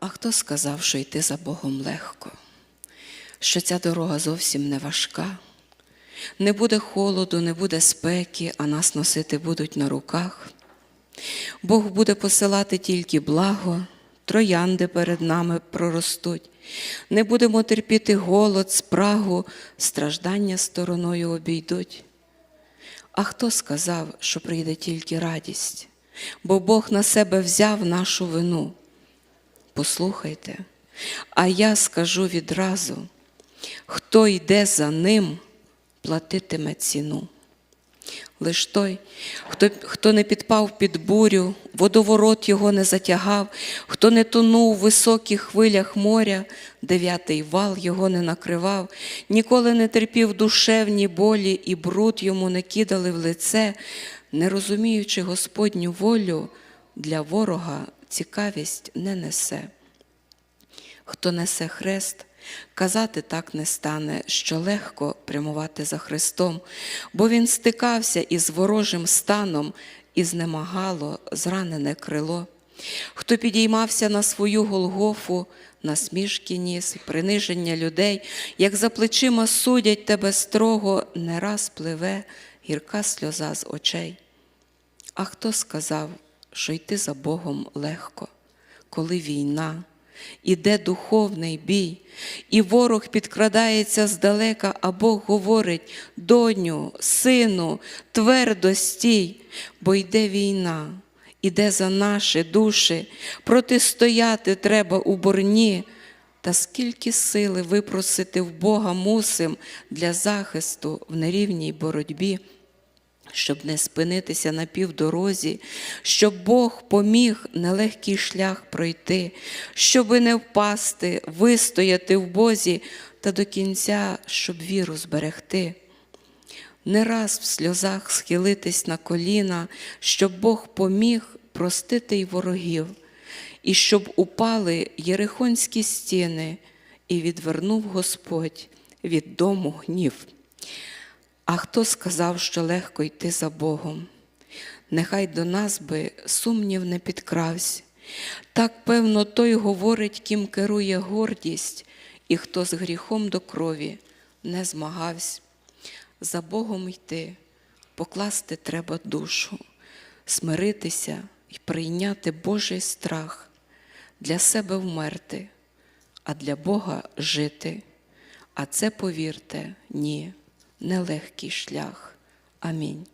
А хто сказав, що йти за Богом легко, що ця дорога зовсім не важка? Не буде холоду, не буде спеки, а нас носити будуть на руках. Бог буде посилати тільки благо, троянди перед нами проростуть. Не будемо терпіти голод, спрагу, страждання стороною обійдуть. А хто сказав, що прийде тільки радість? Бо Бог на себе взяв нашу вину. Послухайте, а я скажу відразу: хто йде за ним, платитиме ціну. Лиш той, хто, хто не підпав під бурю, водоворот його не затягав, хто не тонув у високих хвилях моря, дев'ятий вал його не накривав, ніколи не терпів душевні болі і бруд йому не кидали в лице, не розуміючи Господню волю, для ворога цікавість не несе. Хто несе хрест, казати так не стане, що легко прямувати за Христом, бо Він стикався із ворожим станом і знемагало зранене крило. Хто підіймався на свою Голгофу, насмішки ніс, приниження людей, як за плечима судять тебе строго, не раз пливе гірка сльоза з очей. А хто сказав, що йти за Богом легко, коли війна, іде духовний бій, і ворог підкрадається здалека, а Бог говорить: доню, сину, твердо стій, бо йде війна, іде за наші душі, протистояти треба у борні. Та скільки сили випросити в Бога мусим для захисту в нерівній боротьбі щоб не спинитися на півдорозі, щоб Бог поміг нелегкий шлях пройти, щоби не впасти, вистояти в Бозі та до кінця, щоб віру зберегти. Не раз в сльозах схилитись на коліна, щоб Бог поміг простити й ворогів, і щоб упали єрихонські стіни, і відвернув Господь від дому гнів. А хто сказав, що легко йти за Богом? Нехай до нас би сумнів не підкрався. Так, певно, той говорить, ким керує гордість, і хто з гріхом до крові не змагався. За Богом йти, покласти треба душу, смиритися і прийняти Божий страх, для себе вмерти, а для Бога жити. А це, повірте, ні нелегкий шлях. Амінь.